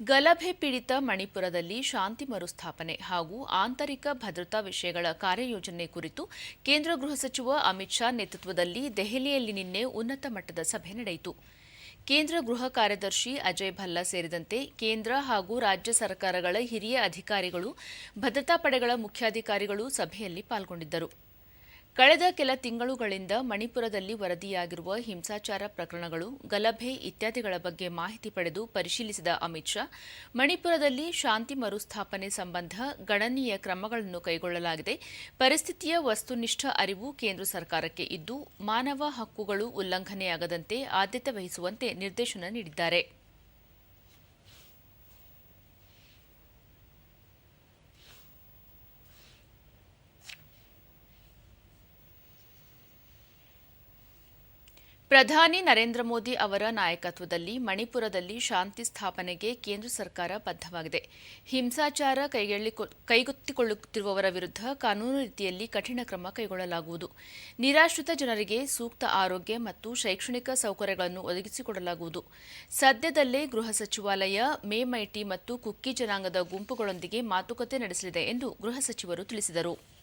ಗಲಭೆ ಪೀಡಿತ ಮಣಿಪುರದಲ್ಲಿ ಶಾಂತಿ ಮರುಸ್ಥಾಪನೆ ಹಾಗೂ ಆಂತರಿಕ ಭದ್ರತಾ ವಿಷಯಗಳ ಕಾರ್ಯಯೋಜನೆ ಕುರಿತು ಕೇಂದ್ರ ಗೃಹ ಸಚಿವ ಅಮಿತ್ ಶಾ ನೇತೃತ್ವದಲ್ಲಿ ದೆಹಲಿಯಲ್ಲಿ ನಿನ್ನೆ ಉನ್ನತ ಮಟ್ಟದ ಸಭೆ ನಡೆಯಿತು. ಕೇಂದ್ರ ಗೃಹ ಕಾರ್ಯದರ್ಶಿ ಅಜಯ್ ಭಲ್ಲಾ ಸೇರಿದಂತೆ ಕೇಂದ್ರ ಹಾಗೂ ರಾಜ್ಯ ಸರ್ಕಾರಗಳ ಹಿರಿಯ ಅಧಿಕಾರಿಗಳು, ಭದ್ರತಾ ಪಡೆಗಳ ಮುಖ್ಯಾಧಿಕಾರಿಗಳು ಸಭೆಯಲ್ಲಿ ಪಾಲ್ಗೊಂಡಿದ್ದರು. ಕಳೆದ ಕೆಲ ತಿಂಗಳುಗಳಿಂದ ಮಣಿಪುರದಲ್ಲಿ ವರದಿಯಾಗಿರುವ ಹಿಂಸಾಚಾರ ಪ್ರಕರಣಗಳು, ಗಲಭೆ ಇತ್ಯಾದಿಗಳ ಬಗ್ಗೆ ಮಾಹಿತಿ ಪಡೆದು ಪರಿಶೀಲಿಸಿದ ಅಮಿತ್ ಶಾ, ಮಣಿಪುರದಲ್ಲಿ ಶಾಂತಿ ಮರುಸ್ಥಾಪನೆ ಸಂಬಂಧ ಗಣನೀಯ ಕ್ರಮಗಳನ್ನು ಕೈಗೊಳ್ಳಲಾಗಿದೆ. ಪರಿಸ್ಥಿತಿಯ ವಸ್ತುನಿಷ್ಠ ಅರಿವು ಕೇಂದ್ರ ಸರ್ಕಾರಕ್ಕೆ ಇದ್ದು, ಮಾನವ ಹಕ್ಕುಗಳು ಉಲ್ಲಂಘನೆಯಾಗದಂತೆ ಆದ್ಯತೆ ವಹಿಸುವಂತೆ ನಿರ್ದೇಶನ ನೀಡಿದ್ದಾರೆ. ಪ್ರಧಾನಿ ನರೇಂದ್ರ ಮೋದಿ ಅವರ ನಾಯಕತ್ವದಲ್ಲಿ ಮಣಿಪುರದಲ್ಲಿ ಶಾಂತಿ ಸ್ಥಾಪನೆಗೆ ಕೇಂದ್ರ ಸರ್ಕಾರ ಬದ್ಧವಾಗಿದೆ. ಹಿಂಸಾಚಾರ ಕೈಗೊತ್ತಿಕೊಳ್ಳುತ್ತಿರುವವರ ವಿರುದ್ಧ ಕಾನೂನು ರೀತಿಯಲ್ಲಿ ಕಠಿಣ ಕ್ರಮ ಕೈಗೊಳ್ಳಲಾಗುವುದು. ನಿರಾಶ್ರಿತ ಜನರಿಗೆ ಸೂಕ್ತ ಆರೋಗ್ಯ ಮತ್ತು ಶೈಕ್ಷಣಿಕ ಸೌಕರ್ಯಗಳನ್ನು ಒದಗಿಸಿಕೊಡಲಾಗುವುದು. ಸದ್ಯದಲ್ಲೇ ಗೃಹ ಸಚಿವಾಲಯ ಮೇಮೈಟಿ ಮತ್ತು ಕುಕ್ಕಿ ಜನಾಂಗದ ಗುಂಪುಗಳೊಂದಿಗೆ ಮಾತುಕತೆ ನಡೆಸಲಿದೆ ಎಂದು ಗೃಹ ಸಚಿವರು ತಿಳಿಸಿದರು.